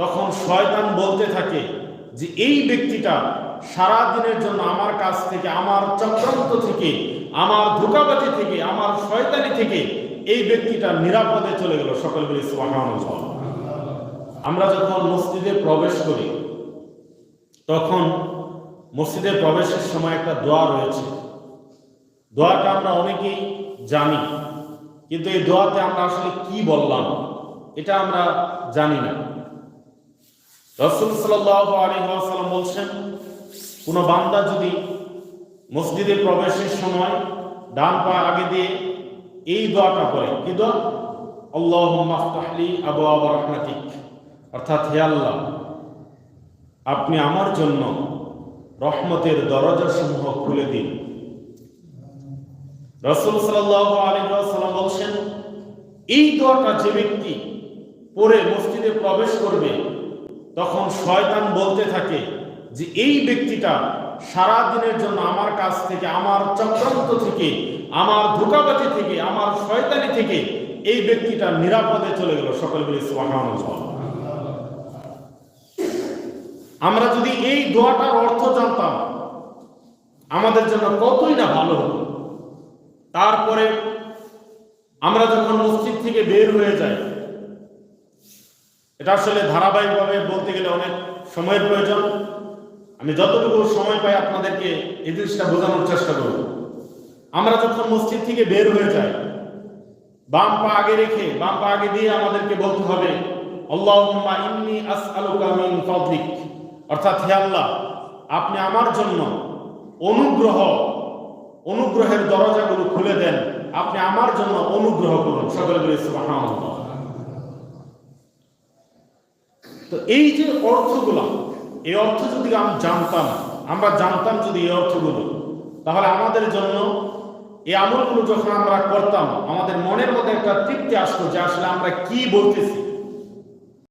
তখন শয়তান বলতে থাকে যে, এই ব্যক্তিটা সারা দিনের জন্য আমার কাছ থেকে, আমার চক্রান্ত থেকে, আমার ধোকাবাজি থেকে, আমার শয়তানি থেকে এই ব্যক্তিটা নিরাপদে চলে গেল। সকল বলি আমরা যখন মসজিদে প্রবেশ করি, তখন মসজিদে প্রবেশের সময় একটা দোয়া রয়েছে। দোয়াটা আমরা অনেকেই জানি, কিন্তু এই দোয়াতে আমরা আসলে কি বললাম, এটা আমরা জানি না। রসুল সাল্লাহ সাল্লাম বলছেন, কোন বান্দা যদি মসজিদে প্রবেশের সময় ডান পা আগে দিয়ে এই দোয়াটা পড়ে, কি দোয়া? আল্লাহ মাফতাহলি আবু আবু রহমাতিক। অর্থাৎ হে আল্লাহ, আপনি আমার জন্য রহমতের দরজা সমূহ খুলে দিন। রসুল সাল্লাম বলছেন, এই দোয়াটা যে ব্যক্তি পরে মসজিদে প্রবেশ করবে তখন শয়তান বলতে থাকে যে, এই ব্যক্তিটা সারা দিনের জন্য আমার কাছ থেকে, আমার চক্রান্ত থেকে, আমার ধোকাবাজি থেকে, আমার শয়তানি থেকে এই ব্যক্তিটা নিরাপদে চলে গেল। সকল বলি আমরা যদি এই দোয়াটার অর্থ জানতাম, আমাদের জন্য কতই না ভালো তারপরে আমরা যখন মসজিদ থেকে বের হয়ে যাই এটা আসলে ধারাবাহিকভাবে বলতে গেলে অনেক সময়ের প্রয়োজন। আমি যতটুকু সময় পাই আপনাদেরকে এই জিনিসটা বোঝানোর চেষ্টা করব। আমরা যখন মসজিদ থেকে বের হয়ে যাই, বাম পা আগে রেখে, বাম পা আগে দিয়ে আমাদেরকে বলতে হবে, আল্লাহুম্মা ইন্নী আসআলুকা মিন ফাদলিক। অর্থাৎ, হে আল্লাহ, আপনি আমার জন্য অনুগ্রহ, অনুগ্রহের দরজাগুলো খুলে দেন। আপনি আমার জন্য অনুগ্রহ করুন। সকলে বলে সুবহানাল্লাহ। তো এই যে অর্থগুলো, এই অর্থ যদি আমি জানতাম, আমরা জানতাম যদি এই অর্থগুলো, তাহলে আমাদের জন্য এই আমলগুলো যখন আমরা করতাম, আমাদের মনের মধ্যে একটা তৃপ্তি আসতো যে আসলে আমরা কি বলতেছি।